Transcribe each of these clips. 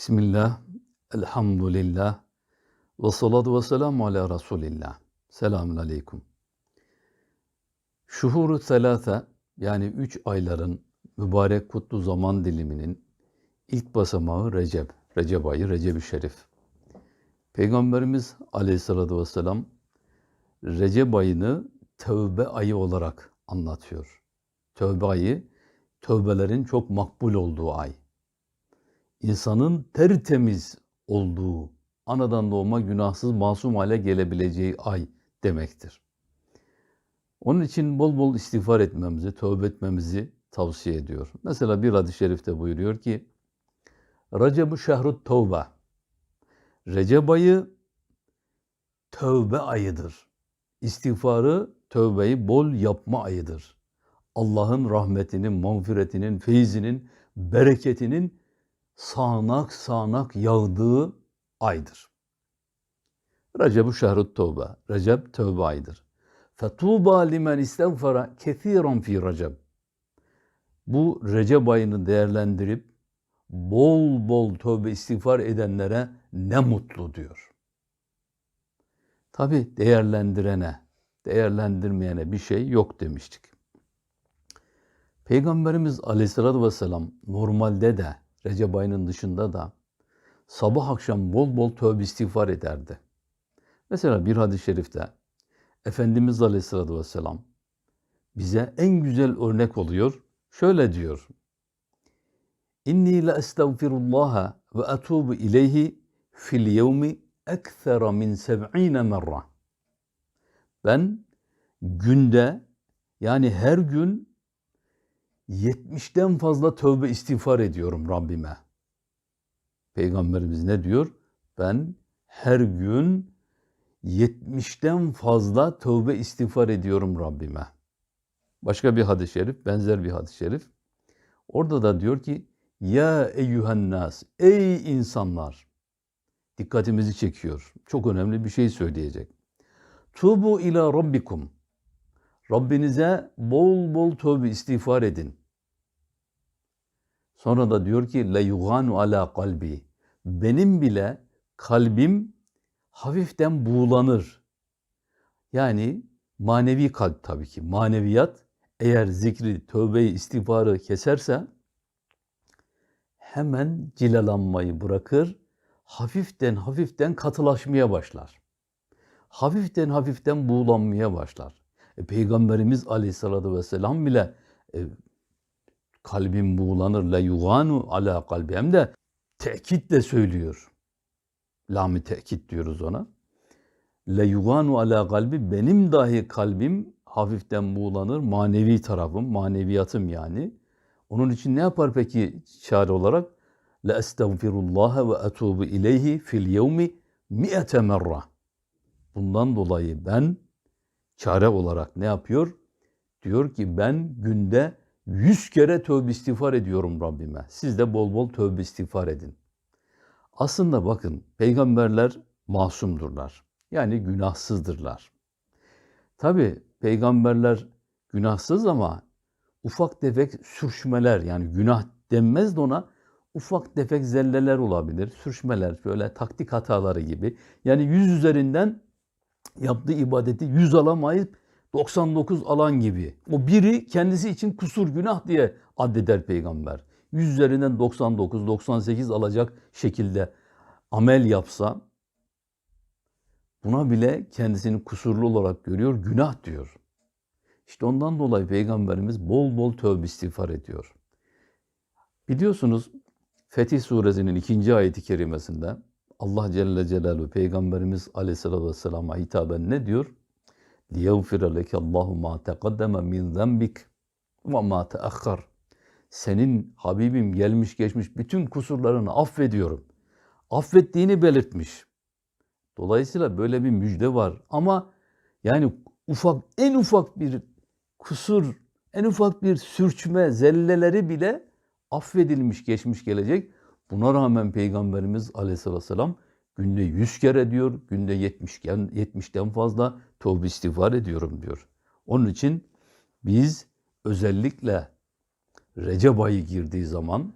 Bismillah, elhamdülillah, ve salatu ve selamu ala Resulillah. Selamun aleyküm. Şuhuru selâfe yani üç ayların mübarek kutlu zaman diliminin ilk basamağı Recep, Recep ayı, Recep-i Şerif. Peygamberimiz aleyhissalatü vesselam Recep ayını tövbe ayı olarak anlatıyor. Tövbe ayı, tövbelerin çok makbul olduğu ay. İnsanın tertemiz olduğu, anadan doğma günahsız masum hale gelebileceği ay demektir. Onun için bol bol istiğfar etmemizi, tövbe etmemizi tavsiye ediyor. Mesela bir hadis-i şerifte buyuruyor ki, Recep-u şehrut tövbe. Recep ayı tövbe ayıdır. İstiğfarı, tövbeyi bol yapma ayıdır. Allah'ın rahmetinin, mağfiretinin, feyzinin, bereketinin sağanak sağanak yağdığı aydır. Recep-u şehrut tövbe. Recep tövbe ayıdır. Fetuba limen istagfara kethiran fi Recep. Bu Recep ayını değerlendirip bol bol tövbe istiğfar edenlere ne mutlu diyor. Tabi değerlendirene, değerlendirmeyene bir şey yok demiştik. Peygamberimiz aleyhissalatü vesselam normalde de Recep ayının dışında da sabah akşam bol bol tövbe istiğfar ederdi. Mesela bir hadis-i şerifte Efendimiz aleyhissalatü vesselam bize en güzel örnek oluyor. Şöyle diyor. İnni la estağfirullah ve etubu ileyhi fil yevmi ekthera min seb'ine merra. Ben günde yani her gün 70'ten fazla tövbe istiğfar ediyorum Rabbime. Peygamberimiz ne diyor? Ben her gün 70'ten fazla tövbe istiğfar ediyorum Rabbime. Başka bir hadis-i şerif, benzer bir hadis-i şerif. Orada da diyor ki, Ya eyyühen nas, ey insanlar. Dikkatimizi çekiyor. Çok önemli bir şey söyleyecek. Tubu ila rabbikum. Rabbinize bol bol tövbe istiğfar edin. Sonra da diyor ki le yuganu ala kalbi. Benim bile kalbim hafiften buğulanır. Yani manevi kalp tabii ki. Maneviyat eğer zikri, tövbeyi, istiğfarı keserse hemen cilalanmayı bırakır. Hafiften hafiften katılaşmaya başlar. Hafiften hafiften buğulanmaya başlar. E, Peygamberimiz aleyhissalatü vesselam bile e, kalbim buğulanır la yuganu ala kalbi hem de tekitle söylüyor. Lami tekit diyoruz ona. La yuganu ala kalbi benim dahi kalbim hafiften buğulanır. Manevi tarafım, maneviyatım yani. Onun için ne yapar peki çare olarak? La estağfirullah ve etubu ileyhi fil yevmi mi'ete merra. Bundan dolayı ben çare olarak ne yapıyor? Diyor ki ben günde yüz kere tövbe istiğfar ediyorum Rabbime. Siz de bol bol tövbe istiğfar edin. Aslında bakın peygamberler masumdurlar. Yani günahsızdırlar. Tabi peygamberler günahsız ama ufak tefek sürçmeler yani günah denmez de ona ufak tefek zelleler olabilir. Sürçmeler böyle taktik hataları gibi. Yani yüz üzerinden yaptığı ibadeti yüz alamayıp 99 alan gibi. O biri kendisi için kusur günah diye addeder peygamber. 100 üzerinden 99, 98 alacak şekilde amel yapsa buna bile kendisini kusurlu olarak görüyor, günah diyor. İşte ondan dolayı peygamberimiz bol bol tövbe istiğfar ediyor. Biliyorsunuz Fetih suresinin ikinci ayeti kerimesinde Allah Celle Celaluhu Peygamberimiz Aleyhisselatü Vesselam'a hitaben ne diyor? لِيَغْفِرَ لَكَ اللّٰهُ مَا تَقَدَّمَ مِنْ ذَنْبِكَ وَمَا تَأَخَّرْ Senin Habibim gelmiş geçmiş bütün kusurlarını affediyorum. Affettiğini belirtmiş. Dolayısıyla böyle bir müjde var. Ama yani ufak en ufak bir kusur, en ufak bir sürçme, zelleleri bile affedilmiş, geçmiş gelecek. Buna rağmen Peygamberimiz Aleyhisselatü Vesselam günde yüz kere diyor, günde yetmişken, yetmişten fazla tövbe istiğfar ediyorum diyor. Onun için biz özellikle Recep ayı girdiği zaman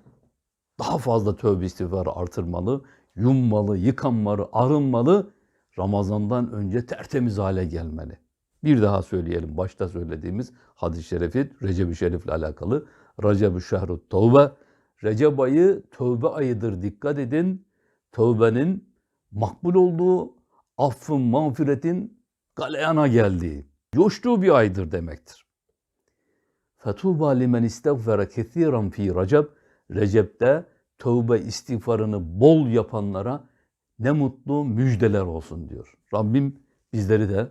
daha fazla tövbe istiğfarı artırmalı, yummalı, yıkanmalı, arınmalı, Ramazan'dan önce tertemiz hale gelmeli. Bir daha söyleyelim, başta söylediğimiz hadis-i şerifi Recep-i Şerif'le alakalı. Recep-i Şehru Tövbe, Recep ayı tövbe ayıdır dikkat edin. Tövbenin makbul olduğu, affın, mağfiretin galeyana geldiği, coştuğu bir aydır demektir. Fetuba limen istagfara kethiran fi Recep. Recep'te tövbe istiğfarını bol yapanlara ne mutlu müjdeler olsun diyor. Rabbim bizleri de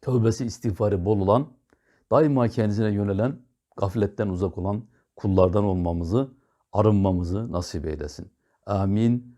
tövbesi istiğfarı bol olan, daima kendisine yönelen, gafletten uzak olan kullardan olmamızı, arınmamızı nasip eylesin. Amin.